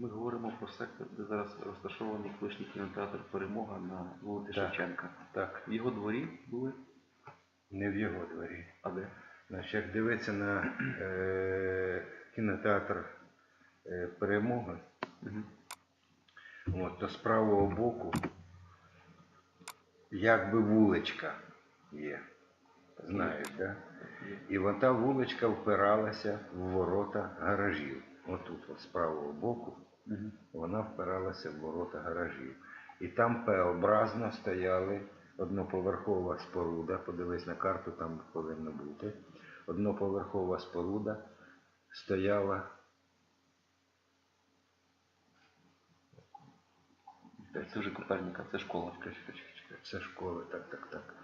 ми говоримо про сектор, де зараз розташований колишній кінотеатр Перемога на вулиці Так. Шевченка. Так, В його дворі були, не в його дворі. а де? Значить, як дивитися на е, кінотеатр е, Перемога, Угу. от, то з правого боку якби вуличка є. Знаєш, да? І вон та вуличка впиралася в ворота гаражів. Отут, от, з правого боку, Угу. вона впиралася в ворота гаражів. І там П-образно стояли одноповерхова споруда, подивись на карту, там повинно бути. Одноповерхова споруда стояла. Це вже Коперніка, це школа. Це школи, так, так, так.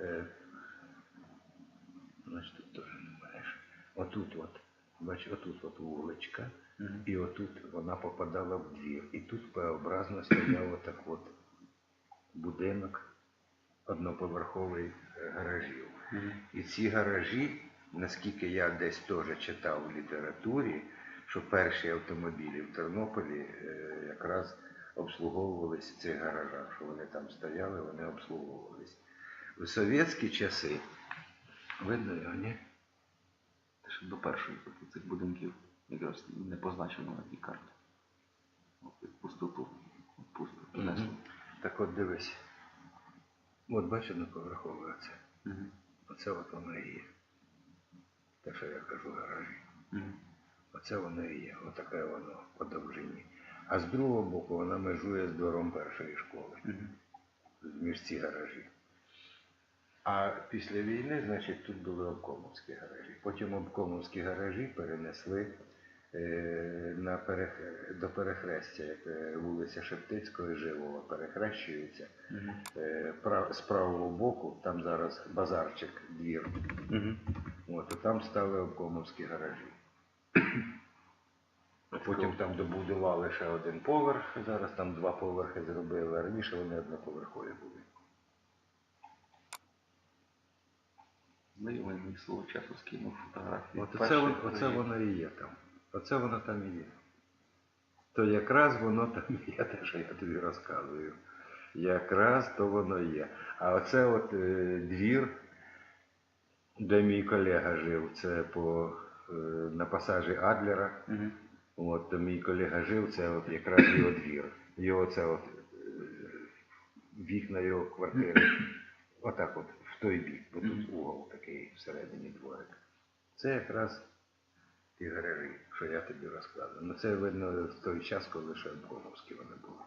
Е, значить, тут теж не маєш. Отут от, бач, отут от вуличка, Мгм. і отут вона попадала в двір. І тут П-образно стояв отак от будинок одноповерховий е, гаражів. І ці гаражі, наскільки я десь теж читав в літературі, що перші автомобілі в Тернополі е, якраз обслуговувались в цих гаражах, що вони там стояли, вони обслуговувались. У совєтські часи, видно його, ні? До першої тобто, цих будинків якраз не позначено на тій карті. От, пустоту. От Пусто. Принесло. Так от дивись. От бачиш одноповерхове оце. Мгм. Оце от воно і є. Те, що я кажу, гаражі. Мгм. Оце воно і є, отаке воно по довжині. А з другого боку вона межує з двором першої школи, Мгм. між ці гаражі. А після війни, значить, тут були обкомовські гаражі. Потім обкомовські гаражі перенесли е, на перех... до перехрестя, як е, вулиця Шептицького Живого перехрещується. Мгм. Е, прав... З правого боку, там зараз базарчик, двір. Мгм. От, і там стали обкомовські гаражі. Потім там добудували ще один поверх, зараз там два поверхи зробили, раніше вони одноповерхові були. Знайомий мені свого часу скинув фотографії. От оце, Перших вон- оце воно і є там. Оце воно там і є. То якраз воно там є, те, що я тобі розказую. Якраз то воно є. А оце от е, двір, де мій колега жив, це по, е, на пасажі Адлера. Мгм. От то мій колега жив, це от якраз його двір. Його це от е, вікна його квартири. Отак от, в той бік, бо тут угол такий всередині дворик. Це якраз ті гаражі, що я тобі розказував. Ну це видно в той час, коли ще Обкомовські вони були.